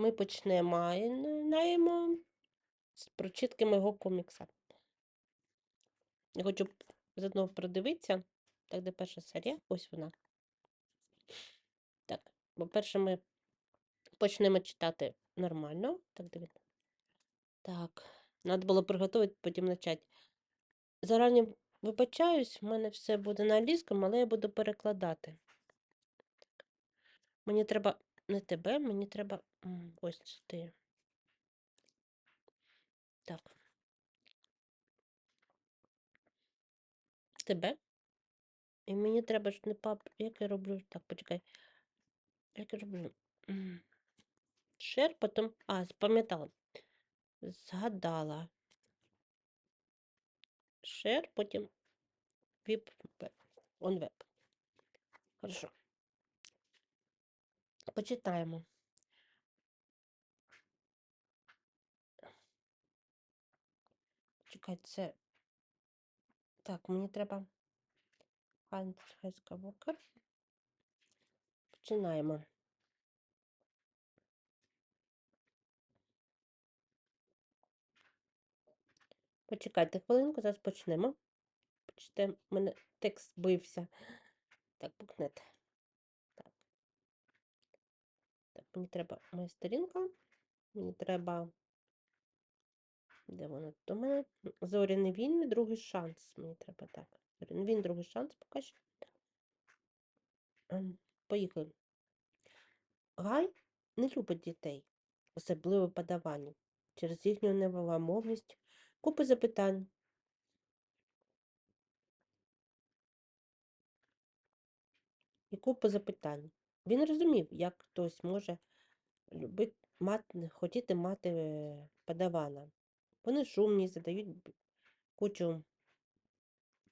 ми починаємо з прочитки мого комікса. Я хочу заодно продивитися. Так, де перша серія? Ось вона. Так, по-перше, ми почнемо читати нормально. Так, дивіться. Так, треба було приготувати, потім почати. Зарані вибачаюсь, в мене все буде на англійському, але я буду перекладати. Мені треба не тебе, мені треба. Ось ти. Так. Тебе. І мені треба ж не пап. Як я роблю? Так, почекай. Як я роблю? Шер, потім. А, запам'ятала. Згадала. Шер, потім віп веб. Он веб. Хорошо. Почитаємо. Чекай, це. Так, мені треба. Ханс Скавокер. Починаємо. Почекайте хвилинку, зараз почнемо. У мене текст збився. Так, букнет. Так. Так, мені треба моя сторінка. Мені треба. Де вона тут у мене? Зоряний він, другий шанс. Мені треба так. Зоряний він, другий шанс поки що. Ем, Поїхали. Гай не любить дітей, особливо подавання, через їхню невимовність, купи запитань. І купу запитань. Він розумів, як хтось може любити, мати, хотіти мати е, подавана. Вони шумні, задають кучу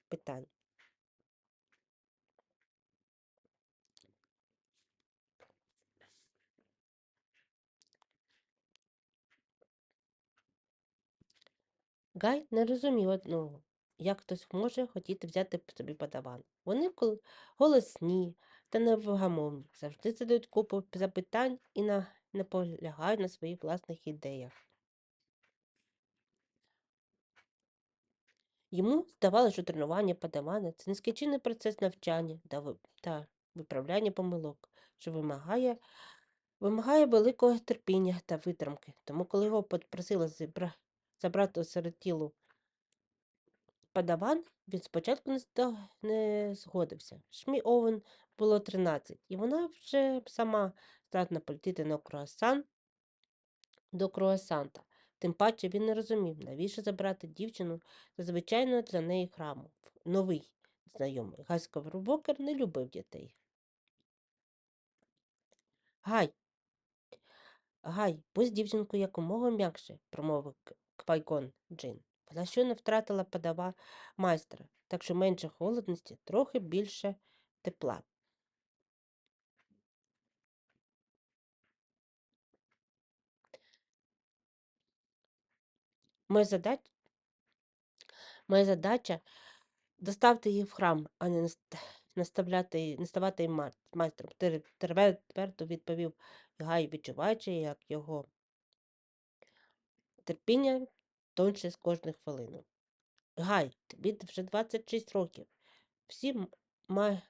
питань. Гай не розумів одного, як хтось може хотіти взяти собі подаван. Вони голосні та невгамовні, завжди задають купу запитань і на... наполягають на своїх власних ідеях. Йому здавалося, що тренування подавання це нескінчений процес навчання та, виправляння помилок, що вимагає, вимагає великого терпіння та витримки. Тому, коли його попросили забрати осиротілу подаван, він спочатку не згодився. Шмі Овен було 13, і вона вже сама здатна полетіти на круасан до круасанта. Тим паче він не розумів, навіщо забрати дівчину з звичайного для неї храму. Новий знайомий. Гаськов Рубокер не любив дітей. Гай, Гай, будь дівчинкою якомога м'якше, промовив Квайгон Джин. Вона щойно втратила подава майстра, так що менше холодності, трохи більше тепла. Моя задача, моя задача доставити її в храм, а не наставляти, її- не ставати її майстром. Твердо відповів Гай, відчуваючи, як його терпіння тонше з кожної хвилини. Гай, тобі вже 26 років. Всі,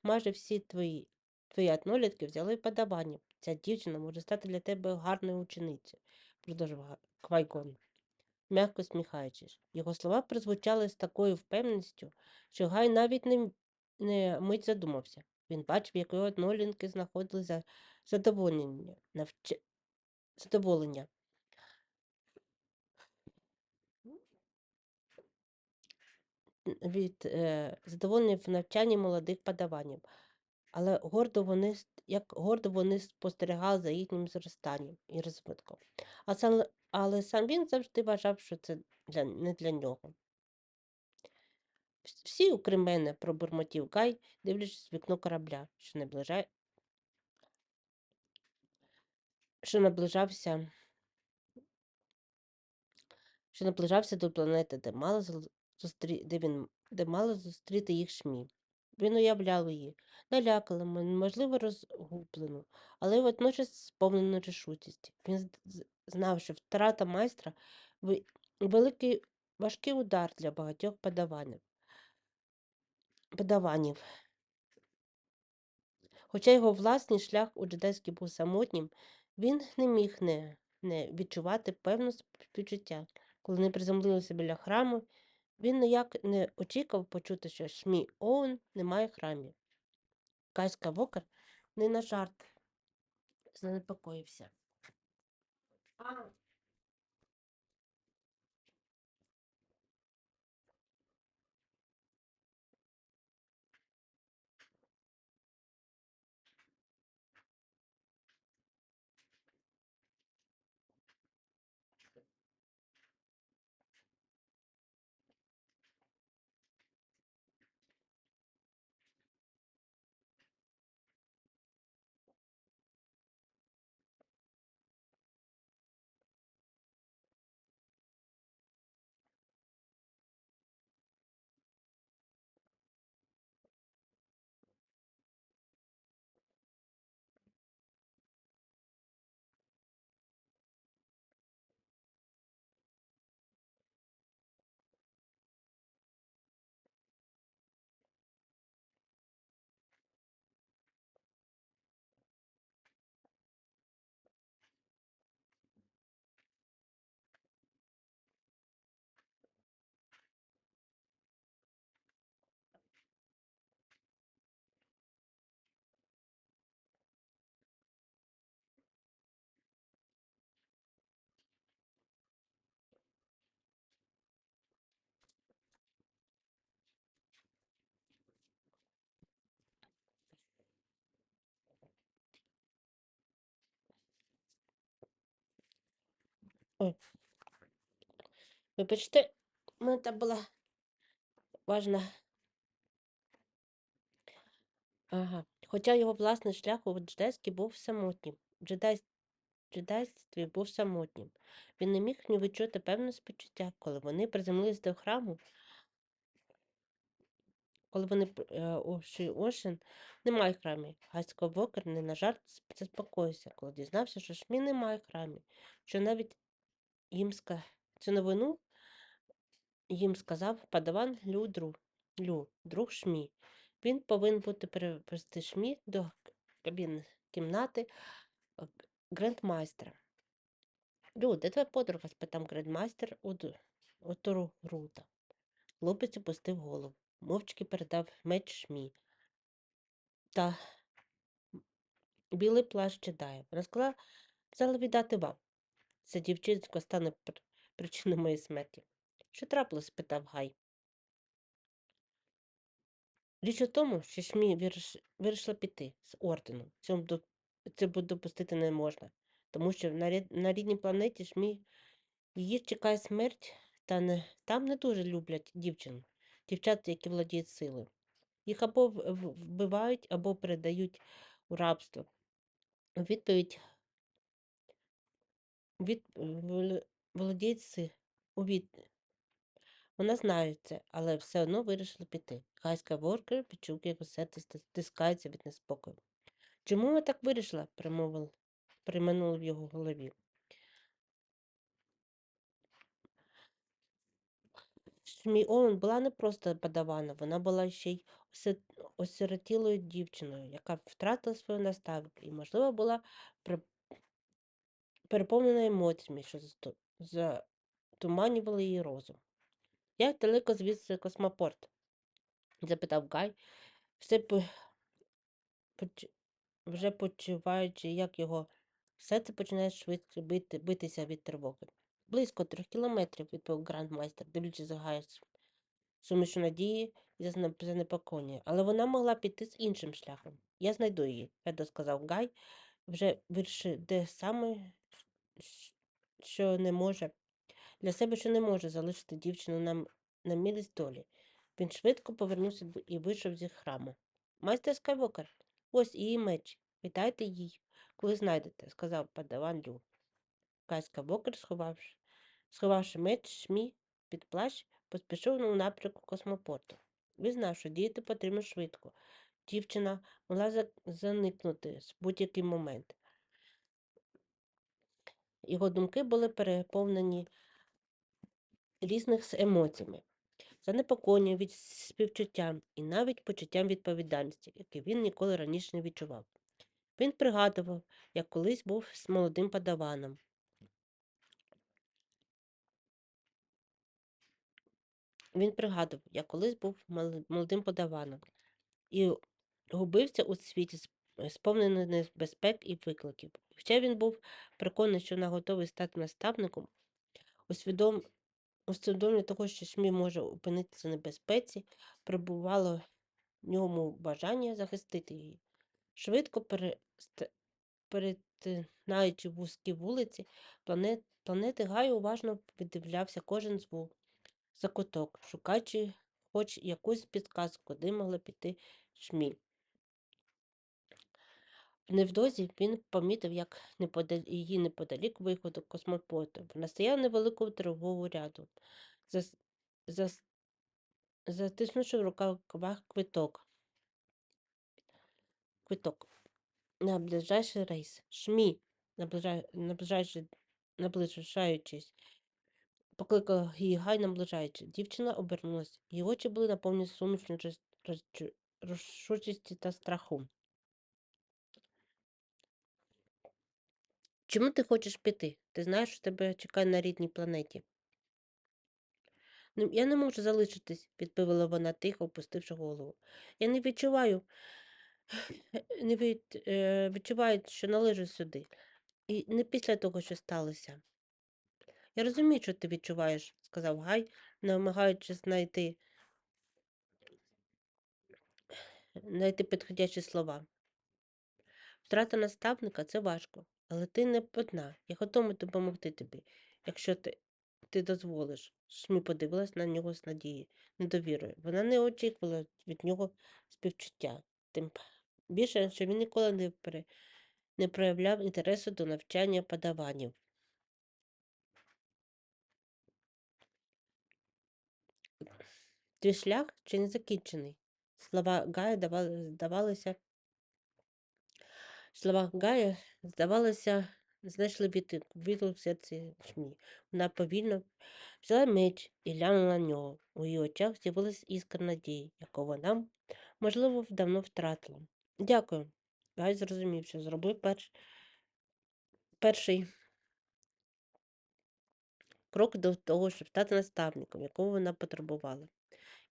майже всі твої, твої однолітки взяли подавання. Ця дівчина може стати для тебе гарною ученицею, продовжив Га- Квайгон, м'яко сміхаючись. Його слова прозвучали з такою впевненістю, що Гай навіть не, не мить задумався. Він бачив, як його однолітки знаходили за задоволення, навч... задоволення. від е, задоволення в навчанні молодих подаванням. Але гордо вони, як гордо вони спостерігали за їхнім зростанням і розвитком. А але сам він завжди вважав, що це для, не для нього. Всі, окрім мене, пробурмотів Гай, дивлячись в вікно корабля, що наближає, що наближався, що наближався до планети, де мало зустрі, де він де мало зустріти їх шмі. Він уявляв її, налякану, можливо, розгублену, але водночас сповнену рішучості. Він знав, що втрата майстра великий важкий удар для багатьох подаванів. подаванів. Хоча його власний шлях у джедайській був самотнім, він не міг не, не відчувати певне співчуття. Коли вони приземлилися біля храму, він ніяк не очікував почути, що Шмі Оуен немає в храмі. Кайська Вокер не на жарт занепокоївся. honor Ой. Вибачте, у мене там була важна. Ага. Хоча його власний шлях у джедайській був самотнім. Джедай... джедайстві був самотнім. Він не міг не відчути певне співчуття, коли вони приземлилися до храму. Коли вони е, Ші Ошен немає храмі. Гасько Вокер не на жарт заспокоївся, коли дізнався, що Шмі немає храмі, що навіть їм цю новину їм сказав падаван Лю, друг, Лю, друг Шмі. Він повинен бути перевести Шмі до кабін кімнати г- грандмайстра. Лю, де твоя подруга? спитав грандмайстер у, у Торугрута. Хлопець опустив голову, мовчки передав меч Шмі. Та білий плащ сказала, сказала віддати вам. Це дівчинсько стане причиною моєї смерті. Що трапилось? спитав Гай. Річ у тому, що Шмі виріш... вирішила піти з ордену. Це допустити не можна, тому що на, рід... на рідній планеті Шмі її чекає смерть, та не... там не дуже люблять дівчин, дівчат, які володіють силою. Їх або вбивають, або передають у рабство. У відповідь від... воло- володіють си... у від... Вона знає це, але все одно вирішила піти. Гайська воркер відчув, як усе тис- стискається від неспокою. Чому вона так вирішила? примовив, приминуло в його голові. Шміон була не просто подавана, вона була ще й оси- осиротілою дівчиною, яка втратила свою наставника і, можливо, була переповнена емоціями, що затуманювали її розум. Як далеко звідси космопорт? запитав Гай, все по- поч- вже почуваючи, як його серце починає швидко бити, битися від тривоги. Близько трьох кілометрів, відповів грандмайстер, дивлячись за Гая з сумішу надії і занепокоєння. Але вона могла піти з іншим шляхом. Я знайду її, твердо сказав Гай, вже вирішив, де саме що не може для себе, що не може залишити дівчину на, на милість долі. Він швидко повернувся і вийшов зі храму. Майстер Скайвокер, ось її меч. Віддайте їй, коли знайдете, сказав падаван Лю. Кай Скайвокер, сховавши, сховавши меч, шмі під плащ, поспішив у напрямку космопорту. Він знав, що діяти потрібно швидко. Дівчина могла заникнути з будь-який момент. Його думки були переповнені різних емоціями, занепокоєнням від співчуттям і навіть почуттям відповідальності, яке він ніколи раніше не відчував. Він пригадував, як колись був з молодим подаваном. Він пригадував, як колись був молодим подаваном і губився у світі, с- сповнений небезпек і викликів. Хоча він був переконаний, що вона готовий стати наставником, усвідом... усвідомлення того, що ШМІ може опинитися в небезпеці, прибувало в ньому бажання захистити її. Швидко перест- перетинаючи вузькі вулиці, планет... планети Гаю уважно видивлявся кожен звук закуток, шукаючи хоч якусь підказку, куди могла піти шмі. Невдовзі він помітив, як її неподалік виходу космопорту. Вона стояла невеликого торгового ряду, затиснувши в рукавах квиток. Квиток на ближайший рейс. Шмі, наближа... наближаючи... наближаючись, покликав її гай наближаючи. Дівчина обернулась. Її очі були наповнені сумішною роз... та страху. Чому ти хочеш піти? Ти знаєш, що тебе чекає на рідній планеті. Ну, я не можу залишитись, відповіла вона тихо, опустивши голову. Я не відчуваю, не від, е, відчуваю, що належу сюди. І не після того, що сталося. Я розумію, що ти відчуваєш, сказав Гай, намагаючись знайти, знайти підходящі слова. Втрата наставника це важко, але ти не одна. Я готова допомогти тобі, якщо ти, ти дозволиш. Шмі подивилась на нього з надією, недовірою. Вона не очікувала від нього співчуття. Тим більше, що він ніколи не, пере, не проявляв інтересу до навчання подаванів. Твій шлях ще не закінчений. Слова Гая давали, здавалися Слова Гая, здавалося, знайшли відгук відгук в серці Шмі. Вона повільно взяла меч і глянула на нього. У її очах з'явилась іскра надії, яку вона, можливо, давно втратила. Дякую. Гай зрозумів, що зробив перш... перший крок до того, щоб стати наставником, якого вона потребувала.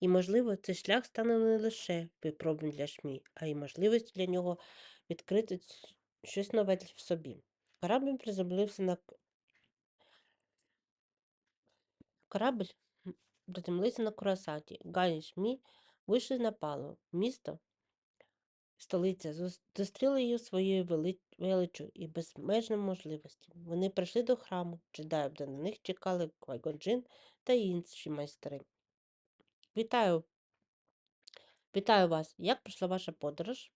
І, можливо, цей шлях стане не лише випробуванням для Шмі, а й можливістю для нього відкрити щось нове в собі. Корабль приземлився на корабль приземлився на Курасаті. Гай Шмі вийшли на палубу. Місто, столиця, зус- зустріли її своєю вели... величчю і безмежними можливостями. Вони прийшли до храму джедаїв, де на них чекали Квайгон Джин та інші майстри. Вітаю, вітаю вас! Як пройшла ваша подорож?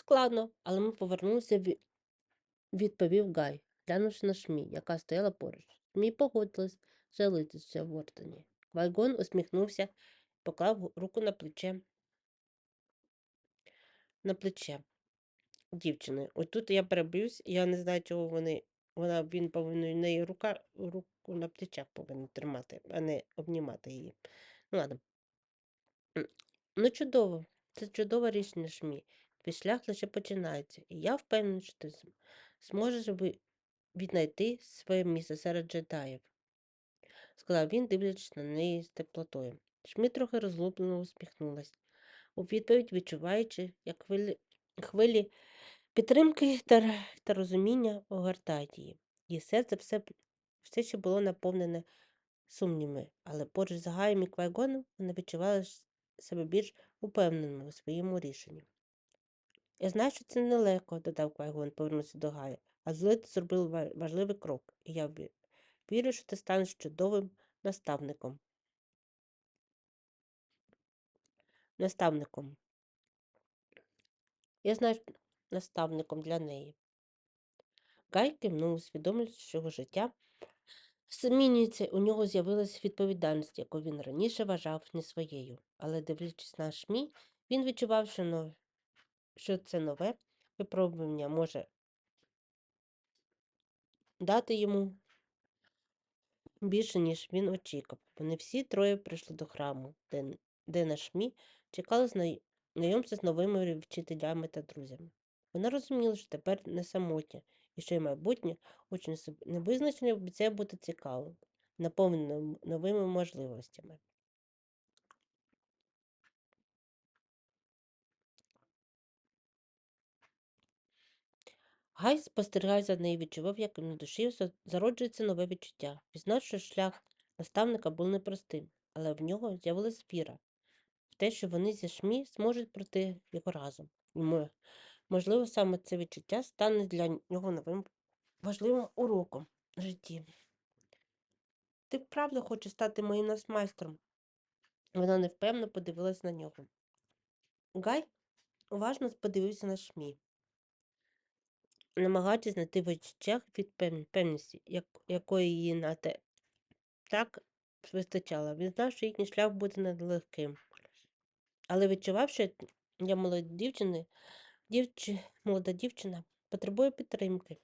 Складно, але ми повернулися, ві- відповів Гай, глянувши на Шмі, яка стояла поруч. Шмі погодилась залитися в Ортоні. Квайгон усміхнувся, поклав руку на плече на плече дівчини. От тут я переб'юсь, я не знаю, чого вони. Вона він повинен в неї рука руку на плечах повинен тримати, а не обнімати її. Ну ладно. Ну, чудово. Це чудове рішення, Шмі. Твій шлях лише починається, і я впевнений, що ти зможеш віднайти своє місце серед джедаїв, сказав він, дивлячись на неї з теплотою. Шмі трохи розгублено усміхнулась, у відповідь відчуваючи, як хвилі, хвилі підтримки та, та розуміння огортають її. Її серце все, все ще було наповнене сумніми, але поруч з Гаєм і Квайгоном вона відчувала себе більш упевненою у своєму рішенні. Я знаю, що це нелегко, додав Квайгон, повернувся до Гая, але ти зробив важливий крок, і я вірю, що ти станеш чудовим наставником. Наставником. Я знаю, наставником для неї. Гай кивнув, усвідомлюючи, що його життя Змінюється, у нього з'явилася відповідальність, яку він раніше вважав не своєю. Але, дивлячись на ШМІ, він відчував, що. Що це нове випробування може дати йому більше, ніж він очікував. Вони всі троє прийшли до храму, де, де на ШМІ чекали знай- знайомства з новими вчителями та друзями. Вона розуміла, що тепер не самотня, і що й майбутнє, хоч не соб- не визначене, обіцяє бути цікавим, наповненим новими можливостями. Гай спостерігав за нею, відчував, як на душі зароджується нове відчуття. Пізнав, що шлях наставника був непростим, але в нього з'явилась віра в те, що вони зі ШМІ зможуть пройти його разом. І, мо- можливо, саме це відчуття стане для нього новим важливим уроком в житті. Ти вправду хочеш стати моїм насмайстром? Вона невпевно подивилась на нього. Гай уважно подивився на ШМІ, намагаючись знайти в очах відпевненості, як, якої її на те так вистачало. Він знав, що їхній шлях буде нелегким. Але відчував, що для молодої дівчини, дівчи, молода дівчина потребує підтримки,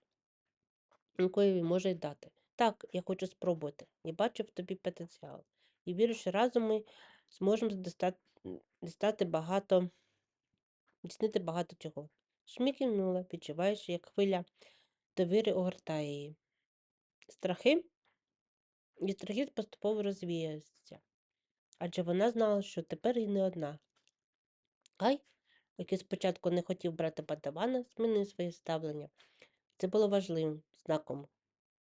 якої він може й дати. Так, я хочу спробувати. Я бачу в тобі потенціал. І вірю, що разом ми зможемо дістати багато, дійснити багато чого. Шмі кивнула, відчуваючи, як хвиля довіри огортає її. Страхи і страхи поступово розвіюються, адже вона знала, що тепер і не одна. Гай, який спочатку не хотів брати падавана, змінив своє ставлення. Це було важливим знаком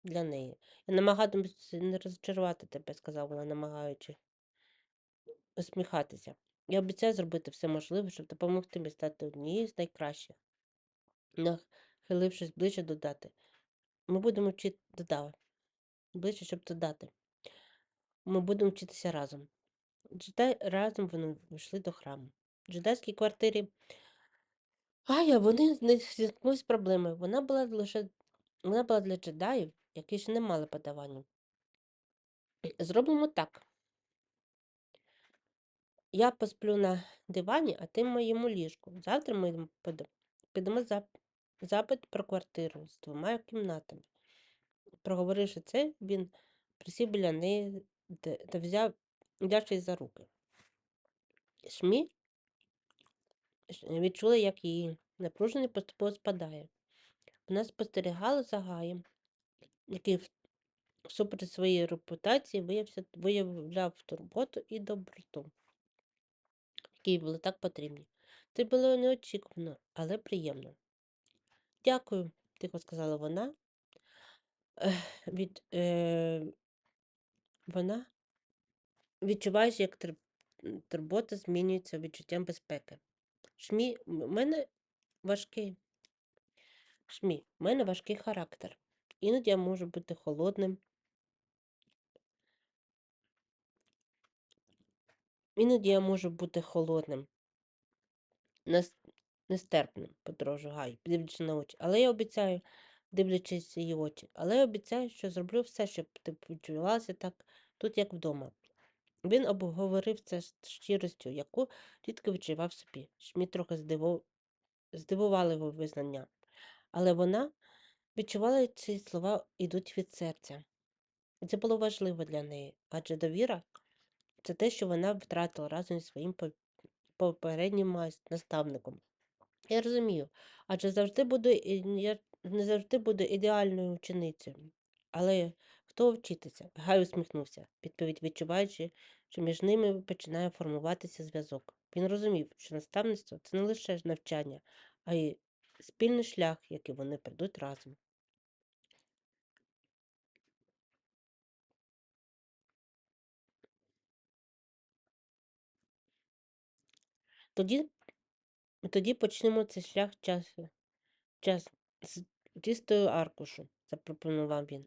для неї. Я намагатимуся не розчарувати тебе, сказала вона, намагаючи усміхатися. Я обіцяю зробити все можливе, щоб допомогти мені стати однією з найкращих. Нахилившись ближче додати. Ми будемо вчити додав. Ближче, щоб додати. Ми будемо вчитися разом. Джедай разом вони вийшли до храму. В джедайській квартирі Ая, вони не зіткнулись з проблемою. Вона була лише вона була для джедаїв, які ще не мали подавання. Зробимо так. Я посплю на дивані, а ти в моєму ліжку. Завтра ми підемо зап- запит про квартиру з двома кімнатами. Проговоривши це, він присів біля неї та взяв взявшись за руки. Шмі відчула, як її напруження поступово спадає. Вона спостерігала за Гаєм, який всупереч своєї репутації виявився, виявляв турботу і доброту, які були так потрібні. Це було неочікувано, але приємно. Дякую, тихо сказала вона. Від, е, вона відчуваєш, як тур- турбота змінюється відчуттям безпеки. Шмі, в мене важкий. Шмі, в мене важкий характер. Іноді я можу бути холодним, іноді я можу бути холодним, нестерпним, подорожу Гай, дивлячись на очі. Але я обіцяю, дивлячись її очі, але я обіцяю, що зроблю все, щоб ти почувалася так тут, як вдома. Він обговорив це з щиростю, яку рідко відчував собі. Шмі трохи здивов... здивували його визнання. Але вона відчувала, ці слова йдуть від серця. І це було важливо для неї, адже довіра це те, що вона втратила разом зі своїм попереднім наставником. Я розумію, адже завжди буду, я не завжди буду ідеальною ученицею. Але хто вчитися? Гай усміхнувся, відповідь відчуваючи, що між ними починає формуватися зв'язок. Він розумів, що наставництво це не лише навчання, а й спільний шлях, який вони пройдуть разом. Тоді, тоді почнемо цей шлях часу, час з чистою аркушу, запропонував він.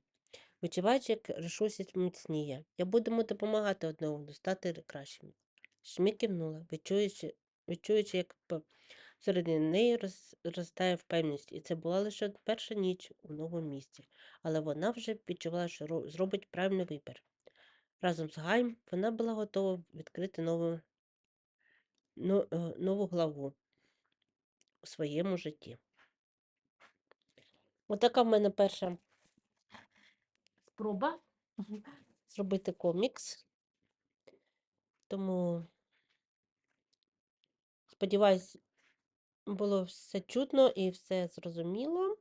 Відчуваючи, як рішучість міцніє, я будемо допомагати одному стати кращими. Шмі кивнула, відчуючи, відчуючи, як Всередині неї роз, ростає впевненість, і це була лише перша ніч у новому місці, але вона вже відчувала, що зробить правильний вибір. Разом з Гайм вона була готова відкрити нову, е, нову главу у своєму житті. Отака в мене перша спроба зробити комікс. Тому, сподіваюсь, було все чутно і все зрозуміло.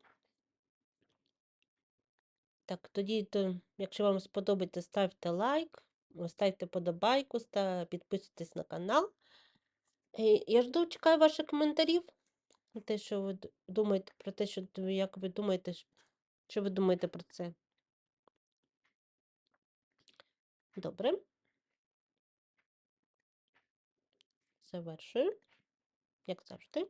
Так, тоді, то, якщо вам сподобається, ставте лайк, ставте подобайку, підписуйтесь на канал. І я жду, чекаю ваших коментарів. Те, що ви думаєте про те, що як ви думаєте, що ви думаєте про це. Добре. Завершую, як завжди.